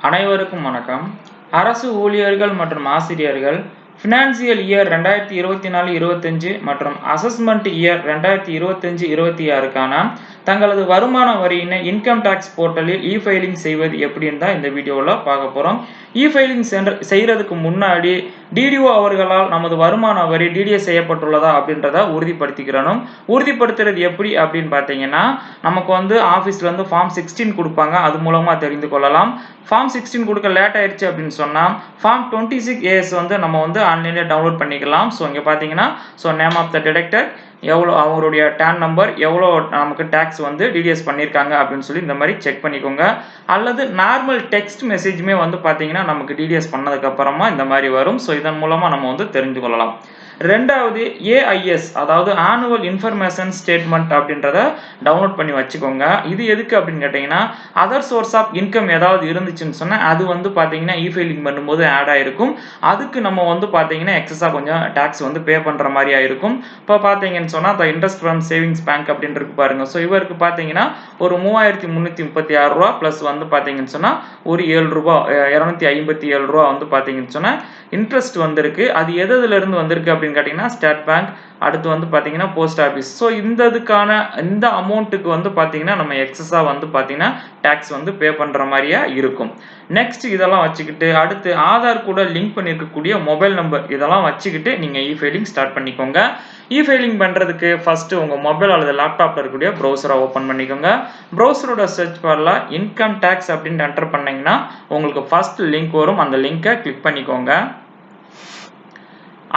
அனைவருக்கும் வணக்கம். அரசு ஊழியர்கள் மற்றும் ஆசிரியர்கள் ஃபினான்சியல் இயர் ரெண்டாயிரத்தி இருபத்தி நாலு இருபத்தஞ்சு மற்றும் அசஸ்மெண்ட் இயர் ரெண்டாயிரத்தி இருபத்தஞ்சு இருபத்தி ஆறுக்கான தங்களது வருமான வரியினை இன்கம் டேக்ஸ் போர்ட்டலில் இ ஃபைலிங் செய்வது எப்படின்னு தான் இந்த வீடியோவில் பார்க்க போகிறோம் இ ஃபைலிங் சென்ற செய்கிறதுக்கு முன்னாடி டிடிஓ அவர்களால் நமது வருமான வரி டிடிஎஸ் செய்யப்பட்டுள்ளதா அப்படின்றத உறுதிப்படுத்திக்கிறனும் உறுதிப்படுத்துறது எப்படி அப்படின்னு பார்த்தீங்கன்னா நமக்கு வந்து ஆஃபீஸ்லேருந்து ஃபார்ம் சிக்ஸ்டீன் கொடுப்பாங்க. அது மூலமாக தெரிந்து கொள்ளலாம். ஃபார்ம் சிக்ஸ்டீன் கொடுக்க லேட் ஆயிடுச்சு அப்படின்னு சொன்னால் ஃபார்ம் டுவெண்ட்டி சிக்ஸ் ஏஎஸ் வந்து நம்ம வந்து ஆன்லைனில் டவுன்லோட் பண்ணிக்கலாம். ஸோ இங்கே பார்த்தீங்கன்னா so name of the detector எவ்வளோ அவருடைய டேன் நம்பர் எவ்வளோ நமக்கு டேக்ஸ் வந்து டிடிஎஸ் பண்ணியிருக்காங்க அப்படின்னு சொல்லி இந்த மாதிரி செக் பண்ணிக்கோங்க. அல்லது நார்மல் டெக்ஸ்ட் மெசேஜுமே வந்து பார்த்தீங்கன்னா நமக்கு டிடிஎஸ் பண்ணதுக்கப்புறமா இந்த மாதிரி வரும். ஸோ இதன் மூலமாக நம்ம வந்து தெரிஞ்சு கொள்ளலாம். ரெண்டாவது ஏஐஎஸ் அதாவது ஆனுவல் இன்ஃபர்மேஷன் ஸ்டேட்மெண்ட் அப்படின்றத டவுன்லோட் பண்ணி வச்சுக்கோங்க. இது எதுக்கு அப்படின்னு கேட்டிங்கன்னா அதர் சோர்ஸ் ஆஃப் இன்கம் ஏதாவது இருந்துச்சுன்னு சொன்னால் அது வந்து பார்த்தீங்கன்னா இ ஃபைலிங் பண்ணும்போது ஆட் ஆகிருக்கும் அதுக்கு நம்ம வந்து பார்த்தீங்கன்னா எக்ஸஸாக கொஞ்சம் டேக்ஸ் வந்து பே பண்ணுற மாதிரியா இருக்கும். இப்போ பார்த்தீங்கன்னு சொன்னால் the interest from savings bank அப்படின்றது பாருங்க. ஸோ இவருக்கு பார்த்தீங்கன்னா ஒரு மூவாயிரத்தி முந்நூற்றி முப்பத்தி ஆறு ரூபா ப்ளஸ் வந்து பார்த்தீங்கன்னு சொன்னால் ஒரு ஏழு ரூபா இரநூத்தி ஐம்பத்தி ஏழு ரூபா வந்து பார்த்தீங்கன்னு சொன்னால் இன்ட்ரெஸ்ட் வந்திருக்கு. அது எது இருந்து வந்திருக்கு அப்படின்னு கேட்டிங்கன்னா ஸ்டேட் பேங்க் அடுத்து வந்து பார்த்தீங்கன்னா போஸ்ட் ஆஃபீஸ் ஸோ இந்த இதுக்கான இந்த அமௌண்ட்டுக்கு வந்து பார்த்தீங்கன்னா நம்ம எக்ஸஸாக வந்து பார்த்தீங்கன்னா டேக்ஸ் வந்து பே பண்ணுற மாதிரியா இருக்கும். நெக்ஸ்ட் இதெல்லாம் வச்சுக்கிட்டு அடுத்து ஆதார் கூட லிங்க் பண்ணியிருக்கக்கூடிய மொபைல் நம்பர் இதெல்லாம் வச்சுக்கிட்டு நீங்கள் இ ஃபைலிங் ஸ்டார்ட் பண்ணிக்கோங்க. இ ஃபைலிங் பண்ணுறதுக்கு ஃபஸ்ட்டு உங்கள் மொபைல் அல்லது லேப்டாப்பில் இருக்கக்கூடிய ப்ரௌசரை ஓப்பன் பண்ணிக்கோங்க. ப்ரௌசரோட சர்ச் பாரில் இன்கம் டேக்ஸ் அப்படின்னு என்டர் பண்ணிங்கன்னா உங்களுக்கு ஃபஸ்ட் லிங்க் வரும். அந்த லிங்கை கிளிக் பண்ணிக்கோங்க.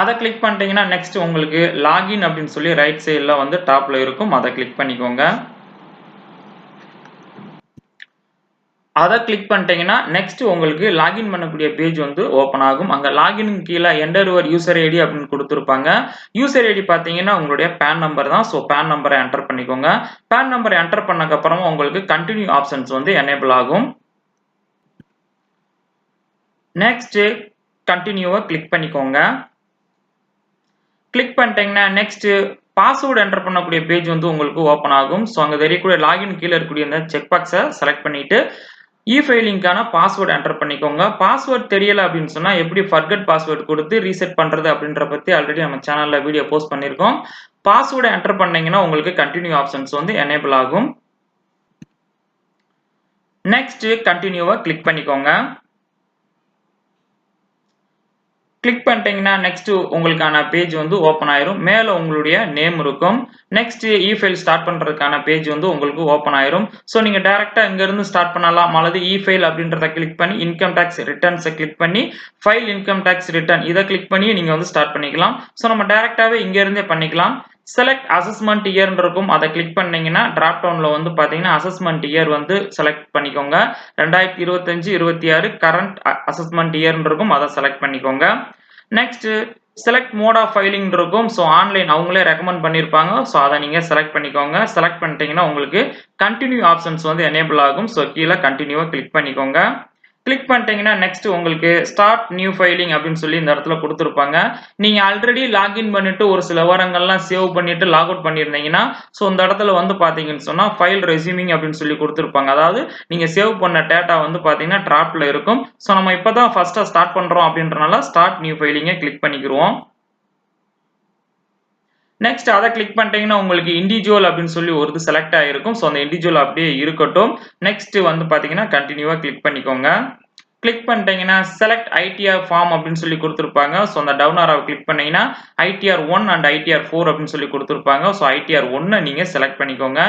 அதை கிளிக் பண்ணிட்டீங்கன்னா நெக்ஸ்ட் உங்களுக்கு லாகின் அப்படின்னு சொல்லி ரைட் சைடில் வந்து டாப்பில் இருக்கும். அதை கிளிக் பண்ணிக்கோங்க. அதை கிளிக் பண்ணிட்டீங்கன்னா நெக்ஸ்ட் உங்களுக்கு லாகின் பண்ணக்கூடிய பேஜ் வந்து ஓப்பன் ஆகும். அங்கே லாகின் கீழே என்டர் ஒரு யூசர் ஐடி அப்படின்னு கொடுத்துருப்பாங்க. யூசர் ஐடி பார்த்தீங்கன்னா உங்களுடைய பேன் நம்பர் தான். ஸோ பேன் நம்பரை என்டர் பண்ணிக்கோங்க. பேன் நம்பரை என்டர் பண்ணக்கப்புறமா உங்களுக்கு கண்டினியூ ஆப்ஷன்ஸ் வந்து எனேபிள் ஆகும். நெக்ஸ்ட் கண்டினியூவை கிளிக் பண்ணிக்கோங்க. கிளிக் பண்ணிட்டீங்கன்னா நெக்ஸ்ட் பாஸ்வேர்டு என்டர் பண்ணக்கூடிய பேஜ் வந்து உங்களுக்கு ஓப்பன் ஆகும். ஸோ அங்கே தெரியக்கூடிய லாகின் கீழே இருக்கக்கூடிய இந்த செக் பாக்ஸை செலக்ட் பண்ணிட்டு இ ஃபைலிங்க்கான பாஸ்வேர்டு என்டர் பண்ணிக்கோங்க. பாஸ்வேர்ட் தெரியல அப்படின்னு சொன்னால் எப்படி ஃபர்கட் பாஸ்வேர்டு கொடுத்து ரீசெட் பண்ணுறது அப்படின்ற பற்றி ஆல்ரெடி நம்ம சேனலில் வீடியோ போஸ்ட் பண்ணியிருக்கோம் பாஸ்வேர்டு என்டர் பண்ணிங்கன்னா உங்களுக்கு கண்டினியூ ஆப்ஷன்ஸ் வந்து எனேபிள் ஆகும். நெக்ஸ்ட் கண்டினியூவை கிளிக் பண்ணிக்கோங்க. கிளிக் பண்ணிட்டீங்கன்னா நெக்ஸ்ட் உங்களுக்கான பேஜ் வந்து ஓப்பன் ஆயிரும். மேலே உங்களுடைய நேம் இருக்கும். நெக்ஸ்ட் இ ஃபைல் ஸ்டார்ட் பண்ணுறதுக்கான பேஜ் வந்து உங்களுக்கு ஓப்பன் ஆயிரும். ஸோ நீங்கள் டேரெக்டாக இங்கேருந்து ஸ்டார்ட் பண்ணலாம். அல்லது இ ஃபைல் அப்படின்றத கிளிக் பண்ணி இன்கம் டேக்ஸ் ரிட்டர்ன்ஸை கிளிக் பண்ணி ஃபைல் இன்கம் டேக்ஸ் ரிட்டர்ன் இதை கிளிக் பண்ணி நீங்கள் வந்து ஸ்டார்ட் பண்ணிக்கலாம். ஸோ நம்ம டேரெக்டாகவே இங்கேருந்தே பண்ணிக்கலாம். செலக்ட் அசஸ்மெண்ட் இயர்னு இருக்கும் அதை கிளிக் பண்ணீங்கன்னா டிராப் டவுனில் வந்து பார்த்தீங்கன்னா அசஸ்மெண்ட் இயர் வந்து செலக்ட் பண்ணிக்கோங்க. ரெண்டாயிரத்தி இருபத்தஞ்சு இருபத்தி ஆறு கரண்ட் அசஸ்மெண்ட் இயர்னு இருக்கும் அதை செலக்ட் பண்ணிக்கோங்க. Next select mode of filing இருக்கும் ஸோ ஆன்லைன் அவங்களே ரெக்கமெண்ட் பண்ணியிருப்பாங்க ஸோ அதை நீங்கள் செலக்ட் பண்ணிக்கோங்க. செலக்ட் பண்ணிட்டீங்கன்னா உங்களுக்கு கண்டினியூ ஆப்ஷன்ஸ் வந்து எனேபிள் ஆகும். ஸோ கீழே கண்டினியூவாக கிளிக் பண்ணிக்கோங்க. கிளிக் பண்ணிட்டீங்கன்னா நெக்ஸ்ட் உங்களுக்கு ஸ்டார்ட் நியூ ஃபைலிங் அப்படின்னு சொல்லி இந்த இடத்துல கொடுத்துருப்பாங்க. நீங்க ஆல்ரெடி லாகின் பண்ணிட்டு ஒரு சில விவரங்கள்லாம் சேவ் பண்ணிட்டு லாக் அவுட் பண்ணியிருந்தீங்கன்னா ஸோ இந்த இடத்துல வந்து பாத்தீங்கன்னு சொன்னா ஃபைல் ரெசியூமிங் அப்படின்னு சொல்லி கொடுத்துருப்பாங்க. அதாவது நீங்க சேவ் பண்ண டேட்டா வந்து பாத்தீங்கன்னா டிராப்ல இருக்கும். ஸோ நம்ம இப்பதான் ஃபர்ஸ்டா ஸ்டார்ட் பண்றோம் அப்படின்றனால ஸ்டார்ட் நியூ ஃபைலிங்கை கிளிக் பண்ணிக்கிறோம் நெக்ஸ்ட் அதை கிளிக் பண்ணிட்டீங்கன்னா உங்களுக்கு இண்டிவிஜுவல் அப்படின்னு சொல்லி ஒரு இது செலக்ட் ஆகிருக்கும் ஸோ அந்த இண்டிவிஜுவல் அப்படியே இருக்கட்டும். நெக்ஸ்ட் வந்து பார்த்தீங்கன்னா கண்டினியூவாக கிளிக் பண்ணிக்கோங்க. கிளிக் பண்ணிட்டீங்கன்னா செலக்ட் ஐடிஆர் ஃபார்ம் அப்படின்னு சொல்லி கொடுத்துருப்பாங்க. ஸோ அந்த டவுன் ஆராவை கிளிக் பண்ணீங்கன்னா ITR one and ITR four அப்படின்னு சொல்லி கொடுத்துருப்பாங்க. ஸோ ஐடிஆர் ஒன்னை நீங்கள் செலக்ட் பண்ணிக்கோங்க.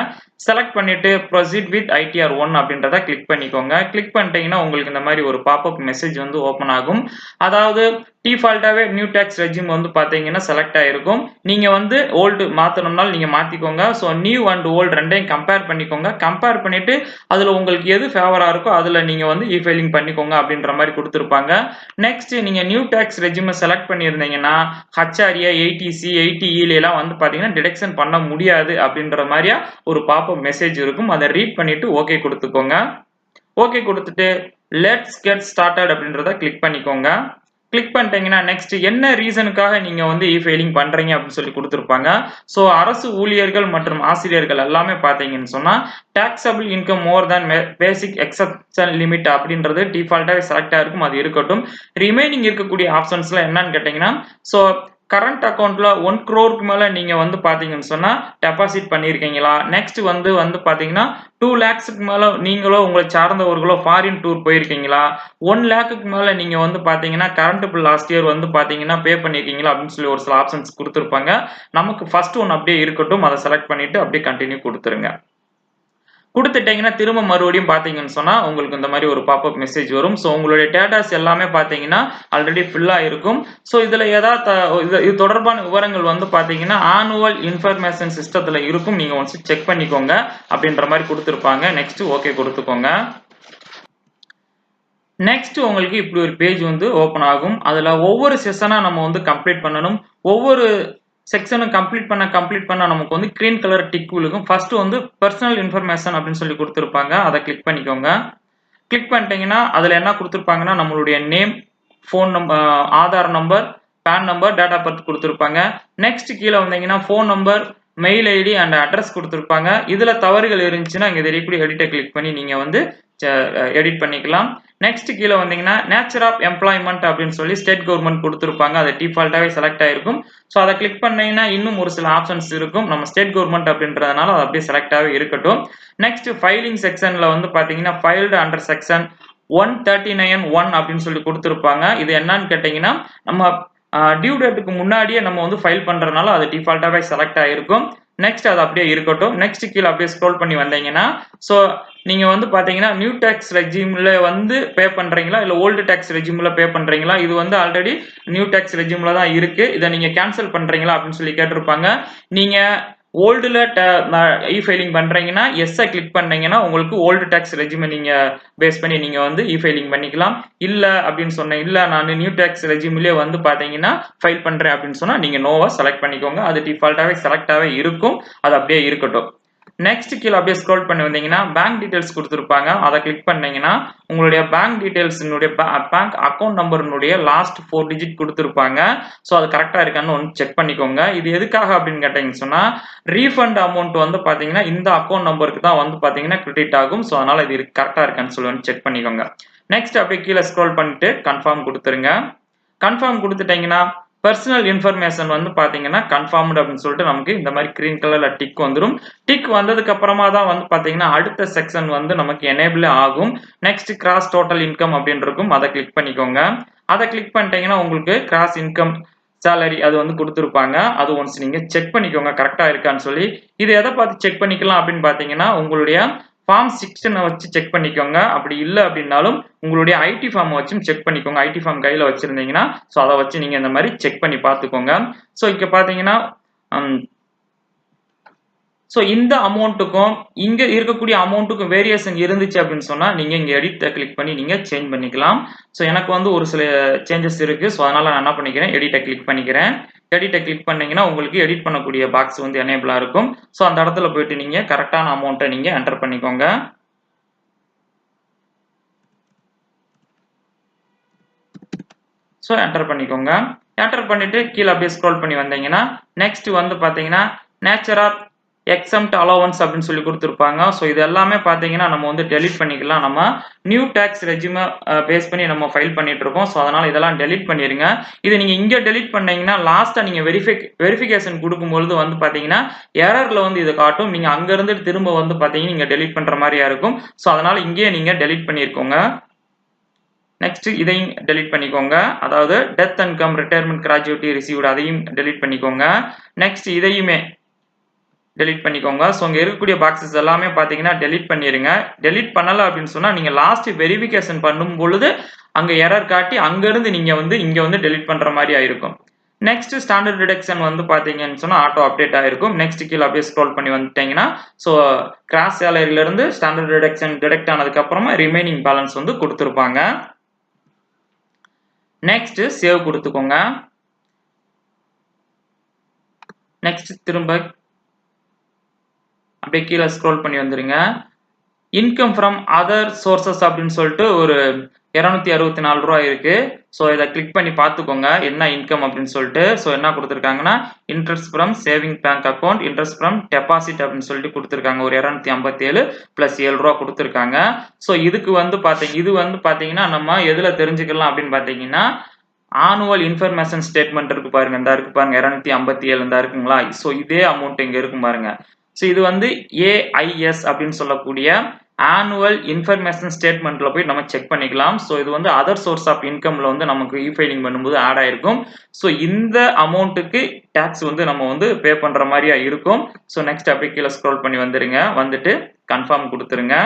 செலக்ட் பண்ணிட்டு ப்ரொசீட் வித் ஐடிஆர் ஒன் அப்படின்றத கிளிக் பண்ணிக்கோங்க. கிளிக் பண்ணிட்டீங்கன்னா உங்களுக்கு இந்த மாதிரி ஒரு பாப்அப் மெசேஜ் வந்து ஓப்பன் ஆகும். அதாவது டிஃபால்ட்டாகவே நியூ டேக்ஸ் ரெஜிம் வந்து பார்த்தீங்கன்னா செலக்ட் ஆகிருக்கும் நீங்கள் வந்து ஓல்டு மாற்றணும்னாலும் நீங்கள் மாற்றிக்கோங்க ஸோ நியூ அண்ட் ஓல்டு ரெண்டையும் கம்பேர் பண்ணிக்கோங்க. கம்பேர் பண்ணிவிட்டு அதில் உங்களுக்கு எது ஃபேவராக இருக்கோ அதில் நீங்கள் வந்து இ ஃபைலிங் பண்ணிக்கோங்க அப்படின்ற மாதிரி கொடுத்துருப்பாங்க. நெக்ஸ்ட் நீங்கள் நியூ டேக்ஸ் ரெஜிமை செலக்ட் பண்ணியிருந்தீங்கன்னா ஹச்ஆர்ஏ எயிட்டிசி எயிட்டி வந்து பார்த்தீங்கன்னா டிடெக்ஷன் பண்ண முடியாது அப்படின்ற மாதிரியா ஒரு பாப்பப் மெசேஜ் இருக்கும். அதை ரீட் பண்ணிவிட்டு ஓகே கொடுத்துக்கோங்க. ஓகே கொடுத்துட்டு லெட்ஸ் கெட் ஸ்டார்டட் அப்படின்றத கிளிக் பண்ணிக்கோங்க. கிளிக் பண்ணிட்டீங்கன்னா நெக்ஸ்ட் என்ன ரீசனுக்காக நீங்கள் வந்து இ ஃபைலிங் பண்ணுறீங்க அப்படின்னு சொல்லி கொடுத்துருப்பாங்க. ஸோ அரசு ஊழியர்கள் மற்றும் ஆசிரியர்கள் எல்லாமே பார்த்தீங்கன்னு சொன்னால் taxable income more than basic exemption limit அப்படின்றது டிஃபால்ட்டாக செலக்டாக இருக்கும். அது இருக்கட்டும். ரிமைனிங் இருக்கக்கூடிய ஆப்ஷன்ஸ்லாம் என்னன்னு கேட்டிங்கன்னா ஸோ கரண்ட் அக்கௌண்ட்ல ஒன் க்ரோருக்கு மேல நீங்க வந்து பாத்தீங்கன்னு சொன்னா டெபாசிட் பண்ணியிருக்கீங்களா நெக்ஸ்ட் வந்து வந்து பாத்தீங்கன்னா டூ லேக்ஸுக்கு மேல நீங்களோ உங்களை சார்ந்தவர்களோ ஃபாரின் டூர் போயிருக்கீங்களா? ஒன் லேக்குக்கு மேல நீங்க வந்து பாத்தீங்கன்னா கரண்ட் பில் லாஸ்ட் இயர் வந்து பாத்தீங்கன்னா பே பண்ணிருக்கீங்களா? அப்படின்னு சொல்லி ஒரு சில ஆப்ஷன்ஸ் கொடுத்துருப்பாங்க. நமக்கு ஃபர்ஸ்ட் ஒன் அப்படியே இருக்கட்டும். அதை செலக்ட் பண்ணிட்டு அப்படியே கண்டினியூ கொடுத்துருங்க. கொடுத்துட்டீங்கன்னா திரும்ப மறுபடியும் பார்த்தீங்கன்னு சொன்னால் உங்களுக்கு இந்த மாதிரி ஒரு பாப்அப் மெசேஜ் வரும். ஸோ உங்களுடைய டேட்டாஸ் எல்லாமே பார்த்தீங்கன்னா ஆல்ரெடி ஃபில்லாக இருக்கும் ஸோ இதில் ஏதாவது இது இது தொடர்பான விவரங்கள் வந்து பார்த்தீங்கன்னா ஆனுவல் இன்ஃபர்மேஷன் சிஸ்டத்தில் இருக்கும். நீங்கள் ஒன்ஸ் செக் பண்ணிக்கோங்க. அப்படின்ற மாதிரி கொடுத்துருப்பாங்க. நெக்ஸ்ட் ஓகே கொடுத்துக்கோங்க. நெக்ஸ்ட் உங்களுக்கு இப்படி ஒரு பேஜ் வந்து ஓப்பன் ஆகும். அதில் ஒவ்வொரு செஷனாக நம்ம வந்து கம்ப்ளீட் பண்ணணும். ஒவ்வொரு செக்ஷனை கம்ப்ளீட் பண்ண கம்ப்ளீட் பண்ண நமக்கு வந்து கிரீன் கலர் டிக் விழுகும். ஃபர்ஸ்ட் வந்து பர்சனல் இன்ஃபர்மேஷன் அப்படின்னு சொல்லி கொடுத்துருப்பாங்க. அதை கிளிக் பண்ணிக்கோங்க. கிளிக் பண்ணிட்டீங்கன்னா அதில் என்ன கொடுத்துருப்பாங்கன்னா நம்மளுடைய name phone number Aadhaar number PAN number date of birth கொடுத்துருப்பாங்க. நெக்ஸ்ட் கீழே வந்தீங்கன்னா phone number mail ID and address கொடுத்துருப்பாங்க. இதில் தவறுகள் இருந்துச்சுன்னா இங்கே தெரியக்கூடிய எடிட்டை கிளிக் பண்ணி நீங்கள் வந்து எடிட் பண்ணிக்கலாம். நெக்ஸ்ட் கீழே வந்தீங்கன்னா நேச்சர் ஆஃப் எம்ப்ளாய்மெண்ட் அப்படின்னு சொல்லி ஸ்டேட் கவர்மெண்ட் கொடுத்துருப்பாங்க. அது டிஃபால்ட்டாகவே செலக்ட் ஆயிருக்கும். ஸோ அதை கிளிக் பண்ணீங்கன்னா இன்னும் ஒரு சில ஆப்ஷன்ஸ் இருக்கும். நம்ம ஸ்டேட் கவர்மெண்ட் அப்படின்றதுனால அது அப்படியே செலக்டாகவே இருக்கட்டும். நெக்ஸ்ட் ஃபைலிங் செக்ஷனில் வந்து பார்த்தீங்கன்னா filed under section one thirty nine one அப்படின்னு சொல்லி கொடுத்துருப்பாங்க. இது என்னன்னு கேட்டிங்கன்னா நம்ம டியூ டேட்டுக்கு முன்னாடியே நம்ம வந்து ஃபைல் பண்ணுறதுனால அது டிஃபால்ட்டாகவே செலக்ட் ஆகிருக்கும் நெக்ஸ்ட் அது அப்படியே இருக்கட்டும். நெக்ஸ்ட் கீழே அப்படியே ஸ்க்ரோல் பண்ணி வந்தீங்கன்னா ஸோ நீங்கள் வந்து பார்த்தீங்கன்னா நியூ டேக்ஸ் ரெஜிமில் வந்து பே பண்ணுறீங்களா இல்லை ஓல்டு டேக்ஸ் ரெஜிமில் பே பண்ணுறீங்களா இது வந்து ஆல்ரெடி நியூ டேக்ஸ் ரெஜிமில் தான் இருக்குது இதை நீங்கள் கேன்சல் பண்ணுறீங்களா அப்படின்னு சொல்லி கேட்டிருப்பாங்க. நீங்கள் ஓல்டில் இ ஃபைலிங் பண்ணுறீங்கன்னா எஸ்ஸை கிளிக் பண்ணீங்கன்னா உங்களுக்கு ஓல்டு டேக்ஸ் ரெஜிமை நீங்கள் பேஸ் பண்ணி நீங்கள் வந்து இ ஃபைலிங் பண்ணிக்கலாம். இல்லை அப்படின்னு சொன்னேன் இல்லை நான் நியூ டேக்ஸ் ரெஜிமிலே வந்து பார்த்தீங்கன்னா ஃபைல் பண்ணுறேன் அப்படின்னு சொன்னால் நீங்கள் நோவாக செலக்ட் பண்ணிக்கோங்க. அது டிஃபால்ட்டாகவே செலக்டாகவே இருக்கும். அது அப்படியே இருக்கட்டும். நெக்ஸ்ட் கீழே அப்படியே ஸ்க்ரோல் பண்ணி வந்தீங்கன்னா பேங்க் டீடைல்ஸ் கொடுத்துருப்பாங்க. அதை கிளிக் பண்ணீங்கன்னா உங்களுடைய பேங்க் டீடைல்ஸினுடைய பேங்க் அக்கௌண்ட் நம்பர்னுடைய லாஸ்ட் ஃபோர் டிஜிட் கொடுத்துருப்பாங்க. ஸோ அது கரெக்டாக இருக்கான்னு ஒன்று செக் பண்ணிக்கோங்க. இது எதுக்காக அப்படின்னு கேட்டீங்கன்னு சொன்னால் ரீஃபண்ட் அமௌண்ட் வந்து பார்த்தீங்கன்னா இந்த அக்கௌண்ட் நம்பருக்கு தான் வந்து பார்த்தீங்கன்னா கிரெடிட் ஆகும். ஸோ அதனால் இது கரெக்டாக இருக்கான்னு சொல்லி செக் பண்ணிக்கோங்க. நெக்ஸ்ட் அப்படியே கீழே ஸ்க்ரோல் பண்ணிட்டு கன்ஃபார்ம் கொடுத்துருங்க. கன்ஃபார்ம் கொடுத்துட்டீங்கன்னா பர்சனல் இன்ஃபர்மேஷன் வந்து பார்த்தீங்கன்னா கன்ஃபார்ம்டு அப்படின்னு சொல்லிட்டு நமக்கு இந்த மாதிரி கிரீன் கலரில் டிக் வந்துடும் டிக் வந்ததுக்கு அப்புறமா தான் வந்து பார்த்தீங்கன்னா அடுத்த செக்ஷன் வந்து நமக்கு எனேபிள் ஆகும். நெக்ஸ்ட் கிராஸ் டோட்டல் இன்கம் அப்படின்னு இருக்கும். அதை கிளிக் பண்ணிக்கோங்க. அதை கிளிக் பண்ணிட்டீங்கன்னா உங்களுக்கு கிராஸ் இன்கம் சேலரி அது வந்து கொடுத்துருப்பாங்க. அது ஒன்ஸ் நீங்கள் செக் பண்ணிக்கோங்க. கரெக்டாக இருக்கான்னு சொல்லி. இது எதை பார்த்து செக் பண்ணிக்கலாம் அப்படின்னு பார்த்தீங்கன்னா உங்களுடைய ஃபார்ம் சிக்ஸ்டனை வச்சு செக் பண்ணிக்கோங்க. அப்படி இல்லை அப்படின்னாலும் உங்களுடைய ஐடி ஃபார்மை வச்சும் செக் பண்ணிக்கோங்க. ஐடி ஃபார்ம் கையில் வச்சுருந்தீங்கன்னா ஸோ அதை வச்சு நீங்கள் இந்த மாதிரி செக் பண்ணி பார்த்துக்கோங்க. ஸோ இங்கே பார்த்தீங்கன்னா ஸோ இந்த அமௌண்ட்டுக்கும் இங்கே இருக்கக்கூடிய அமௌண்ட்டுக்கும் வேரியேஷன் இருந்துச்சு அப்படின்னு சொன்னால் நீங்கள் இங்கே எடிட்டை கிளிக் பண்ணி நீங்கள் சேஞ்ச் பண்ணிக்கலாம். ஸோ எனக்கு வந்து ஒரு சில சேஞ்சஸ் இருக்குது ஸோ அதனால் நான் என்ன பண்ணிக்கிறேன்? எடிட்டை கிளிக் பண்ணிக்கிறேன். எடிட்டை கிளிக் பண்ணிங்கன்னா உங்களுக்கு எடிட் பண்ணக்கூடிய பாக்ஸ் வந்து எனேபிளாக இருக்கும். ஸோ அந்த இடத்துல போயிட்டு நீங்கள் கரெக்டான அமௌண்ட்டை நீங்கள் என்டர் பண்ணிக்கோங்க. ஸோ என்டர் பண்ணிக்கோங்க. என்டர் பண்ணிவிட்டு கீழே அப்படியே ஸ்க்ரோல் பண்ணி வந்தீங்கன்னா நெக்ஸ்ட் வந்து பார்த்தீங்கன்னா நேச்சர் ஆஃப் எக்ஸம்ட் அலோவன்ஸ் அப்படின்னு சொல்லி கொடுத்துருப்பாங்க. ஸோ இது எல்லாமே பார்த்தீங்கன்னா நம்ம வந்து டெலிட் பண்ணிக்கலாம். நம்ம நியூ டேக்ஸ் ரெஜிமை பேஸ் பண்ணி நம்ம ஃபைல் பண்ணிட்டு இருக்கோம். ஸோ அதனால் இதெல்லாம் டெலிட் பண்ணிடுங்க இது நீங்கள் இங்கே டெலிட் பண்ணீங்கன்னா லாஸ்ட்டாக நீங்கள் வெரிஃபை வெரிஃபிகேஷன் கொடுக்கும்பொழுது வந்து பார்த்தீங்கன்னா எரரில் வந்து இது காட்டும். நீங்கள் அங்கேருந்து திரும்ப வந்து பார்த்தீங்கன்னா நீங்கள் டெலிட் பண்ணுற மாதிரியா இருக்கும். ஸோ அதனால் இங்கேயே நீங்கள் டெலிட் பண்ணியிருக்கோங்க நெக்ஸ்ட் இதையும் டெலிட் பண்ணிக்கோங்க. அதாவது death and cum retirement gratuity received அதையும் டெலிட் பண்ணிக்கோங்க. நெக்ஸ்ட் இதையுமே டெலிட் பண்ணிக்கோங்க. ஸோ இங்கே இருக்கக்கூடிய பாக்ஸஸ் எல்லாமே பார்த்தீங்கன்னா டெலிட் பண்ணிடுங்க டெலிட் பண்ணலை அப்படின்னு சொன்னால் நீங்கள் லாஸ்ட் வெரிஃபிகேஷன் பண்ணும் பொழுது அங்கே எரர் காட்டி அங்கேருந்து நீங்கள் வந்து இங்கே வந்து டெலிட் பண்ணுற மாதிரி ஆயிருக்கும். நெக்ஸ்ட் ஸ்டாண்டர்ட் டிடெக்ஷன் வந்து பார்த்தீங்கன்னு சொன்னால் ஆட்டோ அப்டேட் ஆயிருக்கும். நெக்ஸ்ட் கீழே அப்படியே ஸ்க்ரோல் பண்ணி வந்துட்டீங்கன்னா ஸோ கிராஸ் சேலரியிலேருந்து ஸ்டாண்டர்ட் டிடெக்ஷன் டிடெக்ட் ஆனதுக்கப்புறமா ரிமைனிங் பேலன்ஸ் வந்து கொடுத்துருப்பாங்க. நெக்ஸ்ட் சேவ் கொடுத்துக்கோங்க. நெக்ஸ்ட் திரும்ப அப்படியே கீழே ஸ்க்ரோல் பண்ணி வந்துருங்க. இன்கம் ஃப்ரம் அதர் சோர்சஸ் அப்படின்னு சொல்லிட்டு ஒரு இரநூத்தி அறுபத்தி நாலு ரூபா இருக்கு. ஸோ இதை கிளிக் பண்ணி பார்த்துக்கோங்க. என்ன இன்கம் அப்படின்னு சொல்லிட்டு. ஸோ என்ன கொடுத்துருக்காங்கன்னா interest from saving bank account interest from deposit அப்படின்னு சொல்லிட்டு கொடுத்துருக்காங்க. ஒரு இரநூத்தி ஐம்பத்தி ஏழு ப்ளஸ் ஏழு ரூபா கொடுத்துருக்காங்க. ஸோ இதுக்கு வந்து பார்த்தீங்க இது வந்து பார்த்தீங்கன்னா நம்ம எதில் தெரிஞ்சுக்கலாம் அப்படின்னு பார்த்தீங்கன்னா ஆனுவல் இன்ஃபர்மேஷன் ஸ்டேட்மெண்ட் இருக்கு பாருங்க. இந்த இருக்கு பாருங்க. இரநூத்தி ஐம்பத்தி ஏழு இந்த இருக்குங்களா? ஸோ இதே அமௌண்ட் இங்கே இருக்கும் பாருங்க. ஸோ இது வந்து ஏஐஎஸ் அப்படின்னு சொல்லக்கூடிய ஆனுவல் இன்ஃபர்மேஷன் ஸ்டேட்மெண்ட்ல போய் நம்ம செக் பண்ணிக்கலாம். ஸோ இது வந்து அதர் சோர்ஸ் ஆஃப் இன்கம்ல வந்து நமக்கு இ ஃபைலிங் பண்ணும்போது ஆட் ஆயிருக்கும். ஸோ இந்த அமௌண்ட்டுக்கு டேக்ஸ் வந்து நம்ம வந்து பே பண்ற மாதிரியா இருக்கும். ஸோ நெக்ஸ்ட் அப்படி கீழே ஸ்க்ரோல் பண்ணி வந்துருங்க. வந்துட்டு கன்ஃபார்ம் கொடுத்துருங்க.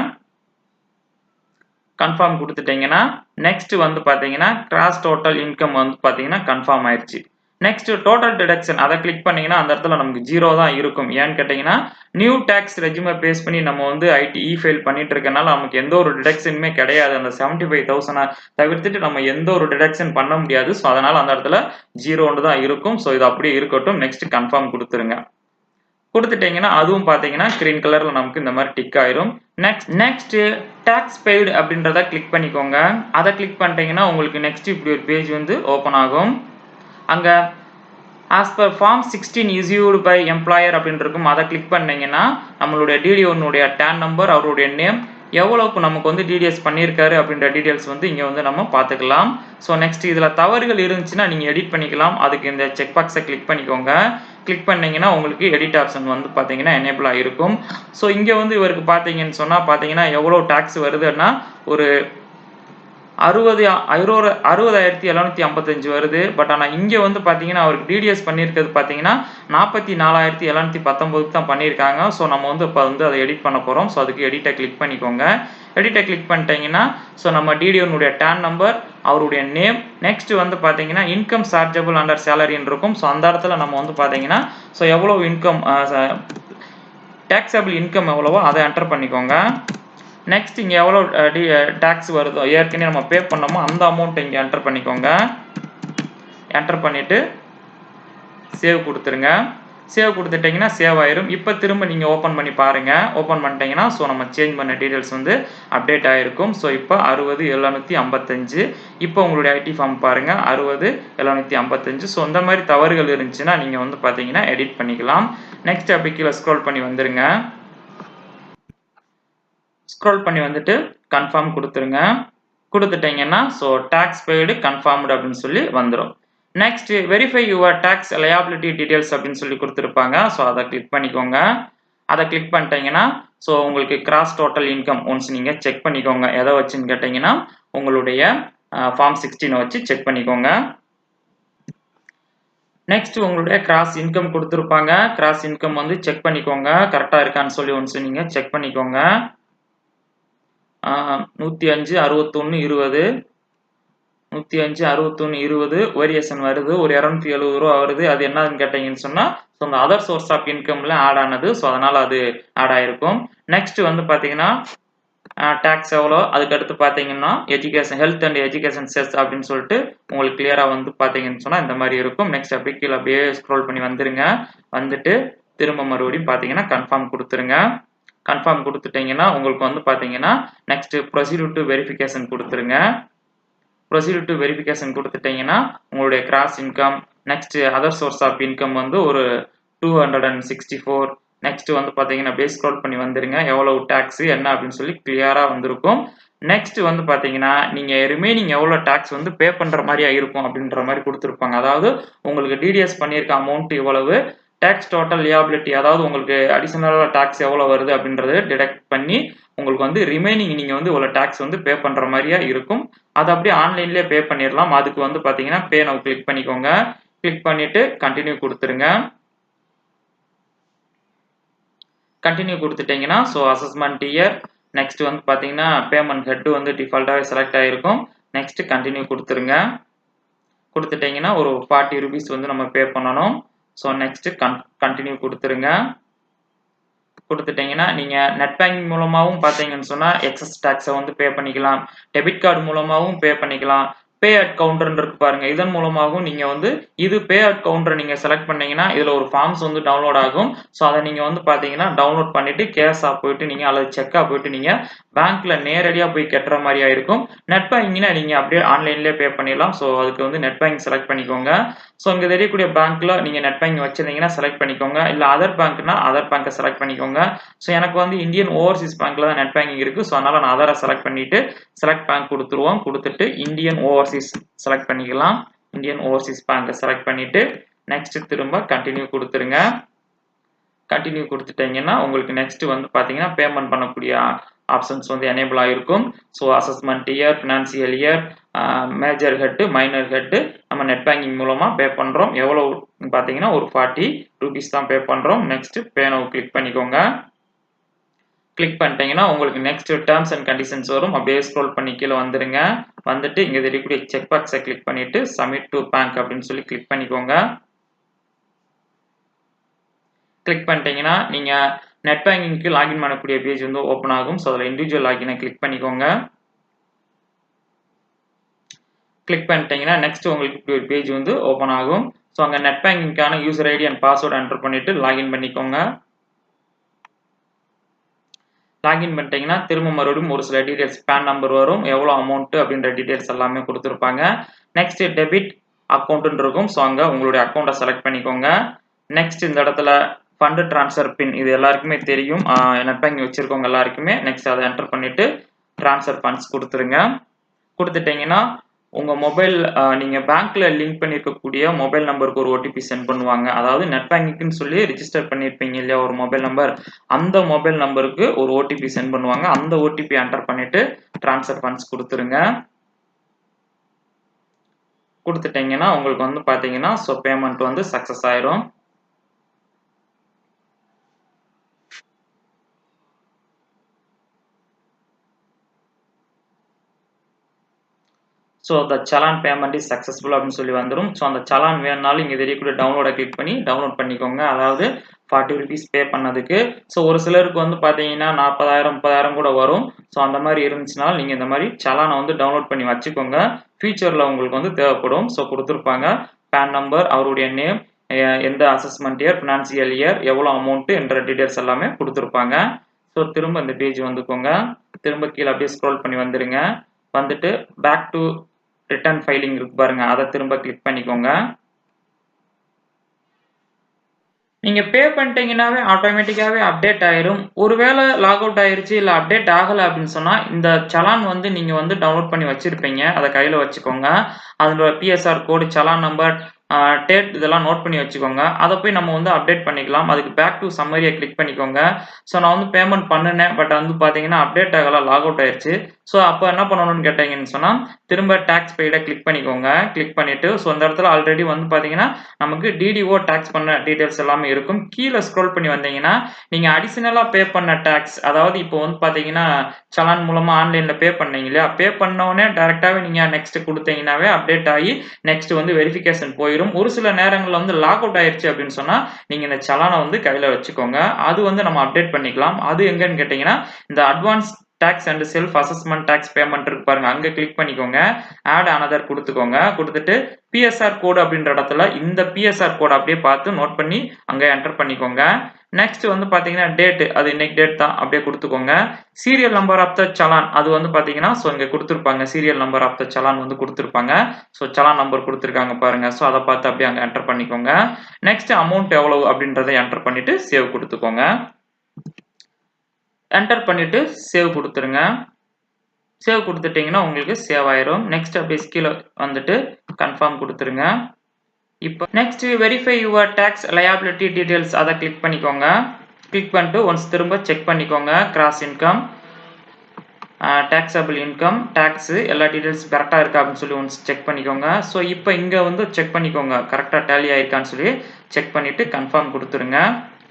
கன்ஃபார்ம் கொடுத்துட்டீங்கன்னா நெக்ஸ்ட் வந்து பார்த்தீங்கன்னா கிராஸ் டோட்டல் இன்கம் வந்து பார்த்தீங்கன்னா கன்ஃபார்ம் ஆயிடுச்சு நெக்ஸ்ட் டோட்டல் டிடக்ஷன் அதை கிளிக் பண்ணீங்கன்னா அந்த இடத்துல நமக்கு ஜீரோ தான் இருக்கும். ஏன்னு கேட்டிங்கன்னா நியூ டேக்ஸ் ரெஜியூமை பேஸ் பண்ணி நம்ம வந்து ஐடி இ ஃபைல் பண்ணிட்டு இருக்கனால நமக்கு எந்த ஒரு டிடக்ஷனுமே கிடையாது. அந்த செவன்டி ஃபைவ் தௌசண்டை தவிர்த்துட்டு நம்ம எந்த ஒரு டிடக்ஷன் பண்ண முடியாது. ஸோ அதனால அந்த இடத்துல ஜீரோன்னு தான் இருக்கும். ஸோ இது அப்படியே இருக்கட்டும். நெக்ஸ்ட் கன்ஃபார்ம் கொடுத்துருங்க. கொடுத்துட்டீங்கன்னா அதுவும் பார்த்தீங்கன்னா கிரீன் கலரில் நமக்கு இந்த மாதிரி டிக் ஆயிரும். நெக்ஸ்ட் நெக்ஸ்ட் டேக்ஸ் பெய்டு அப்படின்றத கிளிக் பண்ணிக்கோங்க. அதை கிளிக் பண்ணிட்டீங்கன்னா உங்களுக்கு நெக்ஸ்ட் இப்படி ஒரு பேஜ் வந்து ஓப்பன் ஆகும். அங்கே as per form sixteen issued by employer அப்படின்னு இருக்கும் அதை கிளிக் பண்ணிங்கன்னா நம்மளுடைய டிடிஓனுடைய டேன் நம்பர் அவருடைய நேம் எவ்வளோக்கு நமக்கு வந்து டிடிஎஸ் பண்ணியிருக்காரு அப்படின்ற டீட்டெயில்ஸ் வந்து இங்கே வந்து நம்ம பார்த்துக்கலாம். ஸோ நெக்ஸ்ட் இதில் தவறுகள் இருந்துச்சுன்னா நீங்கள் எடிட் பண்ணிக்கலாம். அதுக்கு இந்த செக் பாக்ஸை கிளிக் பண்ணிக்கோங்க. கிளிக் பண்ணிங்கன்னா உங்களுக்கு எடிட் ஆப்ஷன் வந்து பார்த்தீங்கன்னா எனேபிள் ஆகிருக்கும் ஸோ இங்கே வந்து இவருக்கு பார்த்தீங்கன்னு சொன்னால் பார்த்தீங்கன்னா எவ்வளோ டேக்ஸ் வருதுன்னா ஒரு அறுபது ஐரோர அறுபதாயிரத்தி எழுநூத்தி ஐம்பத்தஞ்சு வருது. பட் ஆனால் இங்கே வந்து பார்த்தீங்கன்னா அவருக்கு டிடிஎஸ் பண்ணியிருக்கிறது பார்த்தீங்கன்னா நாற்பத்தி நாலாயிரத்தி எழுநூத்தி பத்தொம்போதுக்கு தான் பண்ணியிருக்காங்க. ஸோ நம்ம வந்து இப்போ வந்து அதை எடிட் பண்ண போகிறோம் ஸோ அதுக்கு எடிட்டை கிளிக் பண்ணிக்கோங்க. எடிட்டை கிளிக் பண்ணிட்டீங்கன்னா ஸோ நம்ம டிடிஓனுடைய டேன் நம்பர் அவருடைய நேம் நெக்ஸ்ட் வந்து பார்த்தீங்கன்னா இன்கம் சார்ஜபிள் அண்டர் சேலரின்னு இருக்கும். ஸோ அந்த இடத்துல நம்ம வந்து பார்த்தீங்கன்னா ஸோ எவ்வளோ இன்கம் டேக்ஸபிள் இன்கம் எவ்வளவோ அதை என்டர் பண்ணிக்கோங்க. நெக்ஸ்ட் இங்கே எவ்வளோ டி டேக்ஸ் வருதோ ஏற்கனவே நம்ம பே பண்ணோமோ அந்த அமௌண்ட் இங்கே என்டர் பண்ணிக்கோங்க. என்டர் பண்ணிவிட்டு சேவ் கொடுத்துருங்க. சேவ் கொடுத்துட்டிங்கன்னா சேவ் ஆயிரும். இப்போ திரும்ப நீங்கள் ஓப்பன் பண்ணி பாருங்கள் ஓப்பன் பண்ணிட்டீங்கன்னா ஸோ நம்ம சேஞ்ச் பண்ண டீட்டெயில்ஸ் வந்து அப்டேட் ஆகிருக்கும் ஸோ இப்போ அறுபது எழுநூற்றி ஐம்பத்தஞ்சு. இப்போ உங்களுடைய ஐடி ஃபார்ம் பாருங்கள் அறுபது எழுநூற்றி ஐம்பத்தஞ்சு. ஸோ இந்த மாதிரி தவறுகள் இருந்துச்சுன்னா நீங்கள் வந்து பார்த்தீங்கன்னா எடிட் பண்ணிக்கலாம். நெக்ஸ்ட் அப்படி கீழே ஸ்க்ரோல் பண்ணி வந்துருங்க. ஸ்க்ரோல் பண்ணி வந்துட்டு கன்ஃபார்ம் கொடுத்துருங்க. கொடுத்துட்டீங்கன்னா ஸோ டேக்ஸ் பெய்டு கன்ஃபார்ம்டு அப்படின்னு சொல்லி வந்துடும் next verify your tax liability details அப்படின்னு சொல்லி கொடுத்துருப்பாங்க. ஸோ அதை கிளிக் பண்ணிக்கோங்க. அதை கிளிக் பண்ணிட்டீங்கன்னா ஸோ உங்களுக்கு கிராஸ் டோட்டல் இன்கம் ஒன்ஸ் நீங்கள் செக் பண்ணிக்கோங்க. எதை வச்சுன்னு கேட்டிங்கன்னா உங்களுடைய ஃபார்ம் சிக்ஸ்டீனை வச்சு செக் பண்ணிக்கோங்க. நெக்ஸ்ட் உங்களுடைய கிராஸ் இன்கம் கொடுத்துருப்பாங்க. கிராஸ் இன்கம் வந்து செக் பண்ணிக்கோங்க. கரெக்டாக இருக்கான்னு சொல்லி ஒன்ஸ் நீங்கள் செக் பண்ணிக்கோங்க. நூற்றி அஞ்சு அறுபத்தொன்று இருபது நூற்றி அஞ்சு அறுபத்தொன்று இருபது வேரியேஷன் வருது. ஒரு இரநூத்தி எழுபது ரூபா வருது. அது என்னதுன்னு கேட்டீங்கன்னு சொன்னால் ஸோ அந்த அதர் சோர்ஸ் ஆஃப் இன்கம்ல ஆட் ஆனது. ஸோ அதனால் அது ஆட் ஆயிருக்கும். நெக்ஸ்ட் வந்து பார்த்தீங்கன்னா டேக்ஸ் எவ்வளோ? அதுக்கடுத்து பார்த்தீங்கன்னா education health and education cess அப்படின்னு சொல்லிட்டு உங்களுக்கு கிளியராக வந்து பார்த்தீங்கன்னு சொன்னால் இந்த மாதிரி இருக்கும். நெக்ஸ்ட் அப்படியே கீழே அப்படியே ஸ்க்ரோல் பண்ணி வந்துருங்க. வந்துட்டு திரும்ப மறுபடியும் பார்த்தீங்கன்னா கன்ஃபார்ம் கொடுத்துருங்க. கன்ஃபார்ம் கொடுத்துட்டீங்கன்னா உங்களுக்கு வந்து பார்த்தீங்கன்னா நெக்ஸ்ட் ப்ரொசீடியூர் டு வெரிஃபிகேஷன் கொடுத்துருங்க. ப்ரொசீடியூர் டு வெரிஃபிகேஷன் கொடுத்துட்டீங்கன்னா உங்களுடைய gross income next other source of income வந்து ஒரு two hundred and sixty four next வந்து பார்த்தீங்கன்னா அப்படியே ஸ்க்ரோல் பண்ணி வந்துருங்க. எவ்வளவு டேக்ஸ் என்ன அப்படின்னு சொல்லி கிளியராக வந்திருக்கும். நெக்ஸ்ட் வந்து பார்த்தீங்கன்னா நீங்கள் ரிமைனிங் எவ்வளோ டேக்ஸ் வந்து பே பண்ணுற மாதிரியா இருக்கும் அப்படின்ற மாதிரி கொடுத்துருப்பாங்க. அதாவது உங்களுக்கு டிடிஎஸ் பண்ணியிருக்க அமௌண்ட் இவ்வளவு டேக்ஸ் டோட்டல் லியாபிலிட்டி அதாவது உங்களுக்கு அடிஷனலாக டேக்ஸ் எவ்வளோ வருது அப்படின்றத டிடெக்ட் பண்ணி உங்களுக்கு வந்து ரிமைனிங் நீங்கள் வந்து இவ்வளோ டேக்ஸ் வந்து பே பண்ணுற மாதிரியா இருக்கும். அதை அப்படியே ஆன்லைன்லேயே பே பண்ணிடலாம் அதுக்கு வந்து பார்த்தீங்கன்னா பே நம்ம கிளிக் பண்ணிக்கோங்க. கிளிக் பண்ணிவிட்டு கண்டினியூ கொடுத்துருங்க. கண்டினியூ கொடுத்துட்டீங்கன்னா ஸோ அசஸ்மெண்ட் இயர் நெக்ஸ்ட் வந்து பார்த்தீங்கன்னா பேமெண்ட் ஹெட்டு வந்து டிஃபால்ட்டாகவே செலக்ட் ஆகிருக்கும் நெக்ஸ்ட் கண்டினியூ கொடுத்துருங்க. கொடுத்துட்டீங்கன்னா ஒரு ஃபார்ட்டி ருபீஸ் வந்து நம்ம பே பண்ணணும். ஸோ நெக்ஸ்ட்டு கன் கண்டினியூ கொடுத்துருங்க. கொடுத்துட்டீங்கன்னா நீங்கள் நெட் பேங்கிங் மூலமாகவும் பார்த்தீங்கன்னு சொன்னால் எக்ஸஸ் டேக்ஸை வந்து பே பண்ணிக்கலாம். டெபிட் கார்டு மூலமாகவும் பே பண்ணிக்கலாம். பே அட் கவுண்டர்ன்னு இருக்கு பாருங்க. இதன் மூலமாகவும் நீங்க வந்து இது பே அட் கவுண்டர் நீங்க செலக்ட் பண்ணீங்கன்னா இதுல ஒரு ஃபார்ம்ஸ் வந்து டவுன்லோட் ஆகும். ஸோ அதை நீங்க வந்து பாத்தீங்கன்னா டவுன்லோட் பண்ணிட்டு கேஸா போயிட்டு நீங்க அல்லது செக்கா போயிட்டு நீங்க பேங்க்ல நேரடியா போய் கட்டுற மாதிரியா இருக்கும். நெட் பேங்கிங்னா நீங்க அப்படியே ஆன்லைன்லயே பே பண்ணிடலாம். ஸோ அதுக்கு வந்து நெட் பேங்கிங் செலக்ட் பண்ணிக்கோங்க. ஸோ இங்க தெரியக்கூடிய பேங்க்ல நீங்க நெட் பேங்கிங் வச்சிருந்தீங்கன்னா செலக்ட் பண்ணிக்கோங்க. இல்ல அதர் பேங்க்னா அதர் பேங்கை செலக்ட் பண்ணிக்கோங்க. ஸோ எனக்கு வந்து இந்தியன் ஓவர்சீஸ் பேங்க்ல தான் நெட் பேங்கிங் இருக்கு. ஸோ அதனால நான் அதரை செலக்ட் பண்ணிட்டு செலக்ட் பேங்க் கொடுத்துருவோம். கொடுத்துட்டு இந்தியன் ஓவர் ஓவர்சீஸ் செலக்ட் பண்ணிக்கலாம். இந்தியன் ஓவர்சீஸ் பேங்க்கை செலக்ட் பண்ணிட்டு நெக்ஸ்ட் திரும்ப கண்டினியூ கொடுத்துருங்க. கண்டினியூ கொடுத்துட்டீங்கன்னா உங்களுக்கு நெக்ஸ்ட் வந்து பார்த்தீங்கன்னா பேமெண்ட் பண்ணக்கூடிய ஆப்ஷன்ஸ் வந்து எனேபிள் ஆகிருக்கும் so assessment year financial year major head minor head நம்ம நெட் பேங்கிங் மூலமாக பே பண்ணுறோம் எவ்வளோ பார்த்தீங்கன்னா ஒரு ஃபார்ட்டி ருபீஸ் தான் பே பண்ணுறோம் நெக்ஸ்ட் பேனோ கிளிக் பண்ணிக்கோங்க. கிளிக் பண்ணிட்டீங்கன்னா உங்களுக்கு நெக்ஸ்ட் டேர்ம்ஸ் அண்ட் கண்டிஷன்ஸ் வரும். அப்படியே ஸ்க்ரோல் பண்ணி கீழே வந்துருங்க. வந்துட்டு இங்கே தெரியக்கூடிய செக் பாக்ஸை கிளிக் பண்ணிட்டு சப்மிட் டு பேங்க் அப்படின்னு சொல்லி கிளிக் பண்ணிக்கோங்க. கிளிக் பண்ணிட்டீங்கன்னா நீங்கள் நெட் பேங்கிங்க்கு லாகின் பண்ணக்கூடிய பேஜ் வந்து ஓப்பன் ஆகும். ஸோ அதில் இண்டிவிஜுவல் லாகினை கிளிக் பண்ணிக்கோங்க. கிளிக் பண்ணிட்டீங்கன்னா நெக்ஸ்ட் உங்களுக்கு ஒரு பேஜ் வந்து ஓப்பன் ஆகும். ஸோ அங்கே net பேங்கிங்க்கான user ID and password enter பண்ணிவிட்டு லாகின் பண்ணிக்கோங்க. லாகின் பண்ணிட்டீங்கன்னா திரும்ப மறுபடியும் ஒரு சில டீடைல்ஸ் பேன் நம்பர் வரும். எவ்வளோ அமௌண்ட்டு அப்படின்ற டீடைல்ஸ் எல்லாமே கொடுத்துருப்பாங்க. நெக்ஸ்ட் டெபிட் அக்கௌண்ட்டுன்னு இருக்கும். ஸோ அங்கே உங்களுடைய அக்கௌண்ட்டை செலக்ட் பண்ணிக்கோங்க. நெக்ஸ்ட் இந்த இடத்துல ஃபண்டு ட்ரான்ஸ்ஃபர் பின் இது எல்லாருக்குமே தெரியும். நெட் பேங்கிங் வச்சுருக்கவங்க எல்லாருக்குமே. நெக்ஸ்ட் அதை என்டர் பண்ணிவிட்டு ட்ரான்ஸ்ஃபர் ஃபண்ட்ஸ் கொடுத்துருங்க. கொடுத்துட்டீங்கன்னா உங்கள் மொபைல் நீங்கள் பேங்க்கில் லிங்க் பண்ணியிருக்கக்கூடிய மொபைல் நம்பருக்கு ஒரு ஓடிபி சென்ட் பண்ணுவாங்க. அதாவது நெட் பேங்கிங்னு சொல்லி ரிஜிஸ்டர் பண்ணியிருப்பீங்க இல்லையா ஒரு மொபைல் நம்பர் அந்த மொபைல் நம்பருக்கு ஒரு ஓடிபி சென்ட் பண்ணுவாங்க. அந்த ஓடிபி என்டர் பண்ணிவிட்டு ட்ரான்ஸ்ஃபர் ஃபண்ட்ஸ் கொடுத்துருங்க. கொடுத்துட்டீங்கன்னா உங்களுக்கு வந்து பார்த்தீங்கன்னா ஸோ பேமெண்ட் வந்து சக்ஸஸ் ஆயிரும். ஸோ அந்த சலான் பேமெண்ட் இஸ் சக்ஸஸ்ஃபுல் அப்படின்னு சொல்லி வந்துடும் ஸோ அந்த சலான் வேணுனாலும் இங்கே தெரியக்கூடிய டவுன்லோடை கிளிக் பண்ணி டவுன்லோட் பண்ணிக்கோங்க. அதாவது ஃபார்ட்டி ருபீஸ் பே பண்ணதுக்கு. ஸோ ஒரு சிலருக்கு வந்து பார்த்தீங்கன்னா நாற்பதாயிரம் முப்பதாயிரம் கூட வரும். ஸோ அந்த மாதிரி இருந்துச்சுனால நீங்கள் இந்த மாதிரி சலானை வந்து டவுன்லோட் பண்ணி வச்சுக்கோங்க. ஃபியூச்சரில் உங்களுக்கு வந்து தேவைப்படும். ஸோ கொடுத்துருப்பாங்க. பேன் நம்பர் அவருடைய நேம் எந்த அசஸ்மெண்ட் இயர் ஃபினான்சியல் இயர் எவ்வளோ அமௌண்ட்டு என்ற டீட்டெயில்ஸ் எல்லாமே கொடுத்துருப்பாங்க. ஸோ திரும்ப இந்த பேஜ் வந்துக்கோங்க. திரும்ப கீழே அப்படியே ஸ்க்ரோல் பண்ணி வந்துடுங்க வந்துட்டு பேக் டு ரிட்டர்ன் ஃபைலிங் இருக்கு பாருங்க. அதை திரும்ப கிளிக் பண்ணிக்கோங்க. நீங்க பே பண்ணிட்டீங்கன்னாவே ஆட்டோமேட்டிக்காவே அப்டேட் ஆயிரும். ஒருவேளை லாக் அவுட் ஆயிருச்சு இல்ல அப்டேட் ஆகல அப்படின்னு சொன்னா இந்த சலான் வந்து நீங்க வந்து டவுன்லோட் பண்ணி வச்சிருப்பீங்க. அதை கையில வச்சுக்கோங்க. அதனோட BSR code challan number date இதெல்லாம் நோட் பண்ணி வச்சுக்கோங்க. அதை போய் நம்ம வந்து அப்டேட் பண்ணிக்கலாம். அதுக்கு பேக் டு சம்மரியை கிளிக் பண்ணிக்கோங்க. ஸோ நான் வந்து பேமெண்ட் பண்ணினேன். பட் வந்து பார்த்தீங்கன்னா அப்டேட் ஆகல லாக் அவுட் ஆயிடுச்சு ஸோ அப்போ என்ன பண்ணணும்னு கேட்டீங்கன்னு சொன்னால் திரும்ப டேக்ஸ் பெய்டை கிளிக் பண்ணிக்கோங்க. கிளிக் பண்ணிவிட்டு ஸோ அந்த இடத்துல ஆல்ரெடி வந்து பார்த்தீங்கன்னா நமக்கு டிடிஓ டேக்ஸ் பண்ண டீட்டெயில்ஸ் எல்லாமே இருக்கும். கீழே ஸ்க்ரோல் பண்ணி வந்தீங்கன்னா நீங்கள் அடிஷ்னலாக பே பண்ண டேக்ஸ் அதாவது இப்போ வந்து பார்த்தீங்கன்னா சலான் மூலமாக ஆன்லைனில் பே பண்ணீங்க இல்லையா? பே பண்ணோடனே டேரெக்டாகவே நீங்கள் நெக்ஸ்ட் கொடுத்தீங்கன்னாவே அப்டேட் ஆகி நெக்ஸ்ட் வந்து வெரிஃபிகேஷன் போயிடும் ஒரு சில நேரங்களில் வந்து லாக் அவுட் ஆயிடுச்சு அப்படின்னு சொன்னால் நீங்கள் இந்த சலானை வந்து கையில் வச்சுக்கோங்க. அது வந்து நம்ம அப்டேட் பண்ணிக்கலாம். அது எங்கன்னு கேட்டிங்கன்னா இந்த advance tax and self assessment tax payment இருக்கு பாருங்க. அங்கே கிளிக் பண்ணிக்கோங்க. ஆட் அனதர் கொடுத்துக்கோங்க. கொடுத்துட்டு பிஎஸ்ஆர் கோடு அப்படின்ற இடத்துல இந்த பிஎஸ்ஆர் கோடு அப்படியே பார்த்து நோட் பண்ணி அங்கே என்டர் பண்ணிக்கோங்க. நெக்ஸ்ட் வந்து பார்த்தீங்கன்னா டேட் அது இன்னைக்கு டேட் தான். அப்படியே கொடுத்துக்கோங்க. Serial number of the challan அது வந்து பார்த்தீங்கன்னா ஸோ இங்கே கொடுத்துருப்பாங்க. Serial number of the challan வந்து கொடுத்துருப்பாங்க. ஸோ சலான் நம்பர் கொடுத்துருக்காங்க பாருங்க. ஸோ அதை பார்த்து அப்படியே அங்கே என்டர் பண்ணிக்கோங்க. நெக்ஸ்ட் அமௌண்ட் எவ்வளவு அப்படின்றத என்டர் பண்ணிட்டு சேவ் கொடுத்துக்கோங்க. என்டர் பண்ணிவிட்டு சேவ் கொடுத்துருங்க. சேவ் கொடுத்துட்டிங்கன்னா உங்களுக்கு சேவ் ஆயிரும். நெக்ஸ்ட் அப்படியே கீழே வந்துட்டு கன்ஃபார்ம் கொடுத்துருங்க. இப்போ next verify your tax liability details அதை கிளிக் பண்ணிக்கோங்க. கிளிக் பண்ணிட்டு ஒன்ஸ் திரும்ப செக் பண்ணிக்கோங்க. Gross income taxable income tax எல்லா டீடைல்ஸ் கரெக்டாக இருக்கா அப்படின்னு சொல்லி ஒன்ஸ் செக் பண்ணிக்கோங்க. ஸோ இப்போ இங்கே வந்து செக் பண்ணிக்கோங்க. கரெக்டாக டேலி ஆயிருக்கான்னு சொல்லி செக் பண்ணிவிட்டு கன்ஃபார்ம் கொடுத்துருங்க.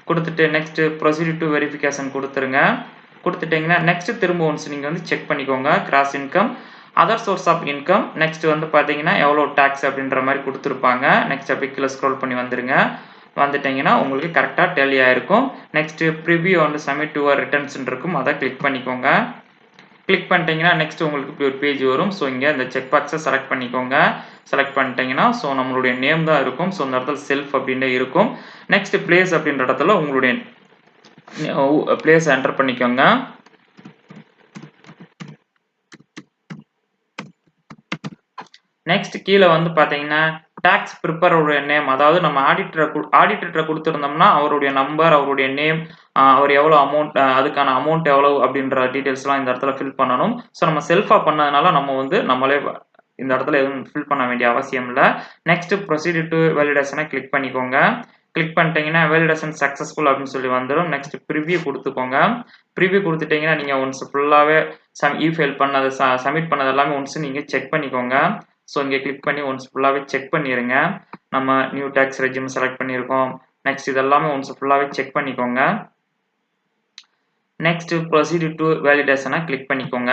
கொடுத்துட்டு நெக்ஸ்ட் ப்ரொசீட் டு வெரிஃபிகேஷன் கொடுத்துருங்க. கொடுத்துட்டிங்கன்னா நெக்ஸ்ட் திரும்ப ஒன்ஸ் நீங்கள் வந்து செக் பண்ணிக்கோங்க. Gross income other source of income next வந்து பார்த்தீங்கன்னா எவ்வளோ டேக்ஸ் அப்படின்ற மாதிரி கொடுத்துருப்பாங்க. நெக்ஸ்ட் அப்படி கீழே ஸ்க்ரோல் பண்ணி வந்துருங்க. வந்துட்டீங்கன்னா உங்களுக்கு கரெக்டாக டெலி ஆயிருக்கும். நெக்ஸ்ட் ப்ரிவியூ வந்து சப்மிட் டுவர் ரிட்டர்ன்ஸ் இருக்கும். அதை கிளிக் பண்ணிக்கோங்க. கிளிக் பண்ணிட்டீங்கன்னா நெக்ஸ்ட் உங்களுக்கு இப்படி ஒரு பேஜ் வரும். ஸோ இங்கே இந்த செக் பாக்ஸை செலக்ட் பண்ணிக்கோங்க. செலக்ட் பண்ணிட்டீங்கன்னா ஸோ நம்மளுடைய நேம் தான் இருக்கும். ஸோ இந்த இடத்துல செல்ஃப் அப்படின்ட்டு இருக்கும். நெக்ஸ்ட் பிளேஸ் அப்படின்ற இடத்துல உங்களுடைய பிளேஸ் என்டர் பண்ணிக்கோங்க. நெக்ஸ்ட் கீழே வந்து பார்த்தீங்கன்னா டேக்ஸ் ப்ரிப்பரோடைய நேம் அதாவது நம்ம ஆடிட்டரை ஆடிட்டரை கொடுத்துருந்தோம்னா அவருடைய நம்பர் அவருடைய நேம் அவர் எவ்வளோ அமௌண்ட் அதுக்கான அமௌண்ட் எவ்வளோ அப்படின்ற டீட்டெயில்ஸ்லாம் இந்த இடத்துல ஃபில் பண்ணணும். ஸோ நம்ம செல்ஃபாக பண்ணதுனால நம்ம வந்து நம்மளே இந்த இடத்துல எதுவும் ஃபில் பண்ண வேண்டிய அவசியம் இல்லை. நெக்ஸ்ட் ப்ரொசீடியர் டு வேலிடேஷனை கிளிக் பண்ணிக்கோங்க. கிளிக் பண்ணிட்டீங்கன்னா வேலிடேஷன் சக்ஸஸ்ஃபுல் அப்படின்னு சொல்லி வந்துடும் நெக்ஸ்ட் ப்ரிவியூ கொடுத்துக்கோங்க. ப்ரிவியூ கொடுத்துட்டீங்கன்னா நீங்கள் ஒன்ஸ் ஃபுல்லாகவே சம் இ ஃபைல் பண்ணது சப்மிட் பண்ணது எல்லாமே ஒன்ஸ் நீங்கள் செக் பண்ணிக்கோங்க. ஸோ இங்கே கிளிக் பண்ணி ஒன்ஸ் ஃபுல்லாகவே செக் பண்ணிடுங்க நம்ம நியூ டேக்ஸ் ரெஜிம் செலக்ட் பண்ணியிருக்கோம் நெக்ஸ்ட் இதெல்லாமே ஒன்ஸ் ஃபுல்லாகவே செக் பண்ணிக்கோங்க. நெக்ஸ்ட் ப்ரொசீடியூர் டு வேலிடேஷனை கிளிக் பண்ணிக்கோங்க.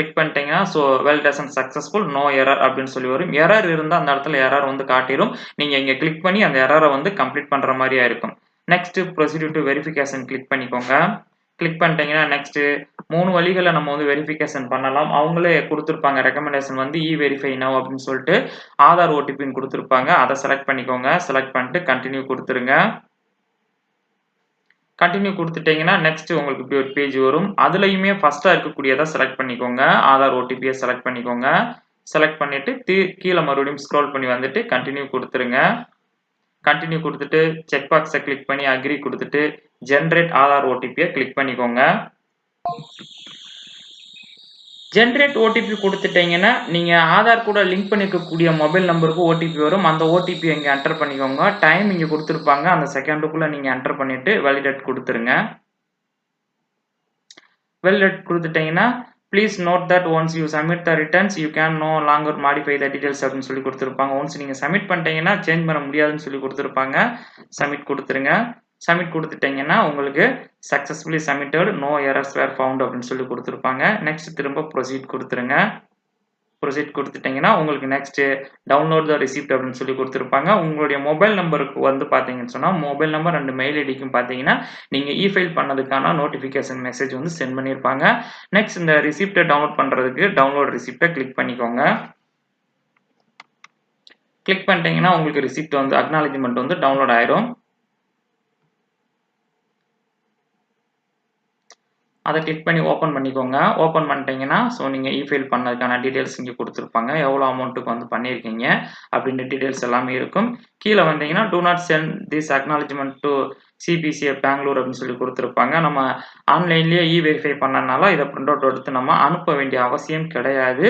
கிளிக் பண்ணிட்டீங்கன்னா so validation successful no error அப்படின்னு சொல்லி வரும். எரர் இருந்தால் அந்த இடத்துல எரர் வந்து காட்டிடும் நீங்கள் இங்கே கிளிக் பண்ணி அந்த எரரை வந்து கம்ப்ளீட் பண்ணுற மாதிரியா இருக்கும். Next procedure to verification click பண்ணிக்கோங்க. கிளிக் பண்ணிட்டீங்கன்னா நெக்ஸ்ட் மூணு வழிகளை நம்ம வந்து வெரிஃபிகேஷன் பண்ணலாம். அவங்களே கொடுத்துருப்பாங்க. ரெக்கமெண்டேஷன் வந்து இ வெரிஃபை நவ் அப்படின்னு சொல்லிட்டு ஆதார் ஓடிபின்னு கொடுத்துருப்பாங்க. அதை செலக்ட் பண்ணிக்கோங்க. செலக்ட் பண்ணிட்டு கண்டினியூ கொடுத்துருங்க. கண்டினியூ கொடுத்துட்டீங்கன்னா நெக்ஸ்ட் உங்களுக்கு இப்படி ஒரு பேஜ் வரும். அதுலேயுமே ஃபஸ்ட்டாக இருக்கக்கூடியதாக செலக்ட் பண்ணிக்கோங்க. ஆதார் ஓடிபியை செலக்ட் பண்ணிக்கோங்க. செலக்ட் பண்ணிவிட்டு கீழே மறுபடியும் ஸ்க்ரோல் பண்ணி வந்துட்டு கண்டினியூ கொடுத்துருங்க. கண்டினியூ கொடுத்துட்டு செக் பாக்ஸை கிளிக் பண்ணி அக்ரி கொடுத்துட்டு ஜென்ரேட் ஆதார் ஓடிபியை கிளிக் பண்ணிக்கோங்க. ஜென்ரேட் ஓடிபி கொடுத்துட்டீங்கன்னா நீங்கள் ஆதார் கூட லிங்க் பண்ணிக்கக்கூடிய மொபைல் நம்பருக்கு ஓடிபி வரும். அந்த ஓடிபி இங்கே என்டர் பண்ணிக்கோங்க. டைம் இங்கே கொடுத்துருப்பாங்க. அந்த செகண்டுக்குள்ளே நீங்கள் என்டர் பண்ணிவிட்டு வேலிடேட் கொடுத்துருங்க. வேலிடேட் கொடுத்துட்டீங்கன்னா please note that once you submit the returns you can no longer modify the details அப்படின்னு சொல்லி கொடுத்துருப்பாங்க. ஒன்ஸ் நீங்கள் சப்மிட் பண்ணிட்டீங்கன்னா சேஞ்ச் பண்ண முடியாதுன்னு சொல்லி கொடுத்துருப்பாங்க. சப்மிட் கொடுத்துருங்க. சப்மிட் கொடுத்துட்டீங்கன்னா உங்களுக்கு successfully submitted no errors were found அப்படின்னு சொல்லி கொடுத்துருப்பாங்க. நெக்ஸ்ட் திரும்ப ப்ரொசீட் கொடுத்துருங்க. ப்ரொசீட் கொடுத்துட்டீங்கன்னா உங்களுக்கு நெக்ஸ்ட் டவுன்லோட் த ரிசிப்ட் அப்படின்னு சொல்லி கொடுத்துருப்பாங்க. உங்களுடைய மொபைல் நம்பருக்கு வந்து பார்த்தீங்கன்னு சொன்னால் மொபைல் நம்பர் ரெண்டு மெயில் ஐடிக்கும் பார்த்தீங்கன்னா நீங்கள் இ ஃபைல் பண்ணதுக்கான நோட்டிஃபிகேஷன் மெசேஜ் வந்து சென்ட் பண்ணியிருப்பாங்க நெக்ஸ்ட் இந்த ரிசிப்டை டவுன்லோட் பண்ணுறதுக்கு டவுன்லோட் ரிசிப்டை கிளிக் பண்ணிக்கோங்க. கிளிக் பண்ணிட்டீங்கன்னா உங்களுக்கு ரிசிப்ட் வந்து அக்னாலஜ்மெண்ட் வந்து டவுன்லோட் ஆயிரும். அதை கிளிக் பண்ணி ஓப்பன் பண்ணிக்கோங்க. ஓப்பன் பண்ணிட்டீங்கன்னா ஸோ நீங்கள் இஃபைல் பண்ணதுக்கான டீட்டெயில்ஸ் இங்கே கொடுத்துருப்பாங்க. எவ்வளோ அமௌண்ட்டுக்கு வந்து பண்ணியிருக்கீங்க அப்படின்ற டீட்டெயில்ஸ் எல்லாமே இருக்கும். கீழே வந்தீங்கன்னா do not send this acknowledgement to CPCA Bengaluru அப்படின்னு சொல்லி கொடுத்துருப்பாங்க. நம்ம ஆன்லைன்லேயே இ வெரிஃபை பண்ணனால இதை ப்ரிண்ட் அவுட் எடுத்து நம்ம அனுப்ப வேண்டிய அவசியம் கிடையாது.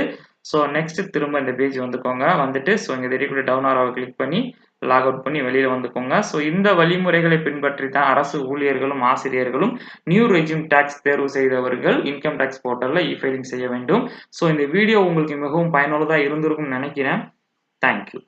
ஸோ நெக்ஸ்ட் திரும்ப இந்த பேஜ் வந்துக்கோங்க. வந்துட்டு ஸோ இங்கே தெரியக்கூடிய டவுன் ஆராவை கிளிக் பண்ணி லாக் அவுட் பண்ணி வெளியில் வந்துக்கோங்க. ஸோ இந்த வழிமுறைகளை பின்பற்றி தான் அரசு ஊழியர்களும் ஆசிரியர்களும் நியூ ரெஜிம் டேக்ஸ் தேர்வு செய்தவர்கள் இன்கம் டேக்ஸ் போர்ட்டலில் இ ஃபைலிங் செய்ய வேண்டும். ஸோ இந்த வீடியோ உங்களுக்கு மிகவும் பயனுள்ளதாக இருந்திருக்கும்னு நினைக்கிறேன். தேங்க்யூ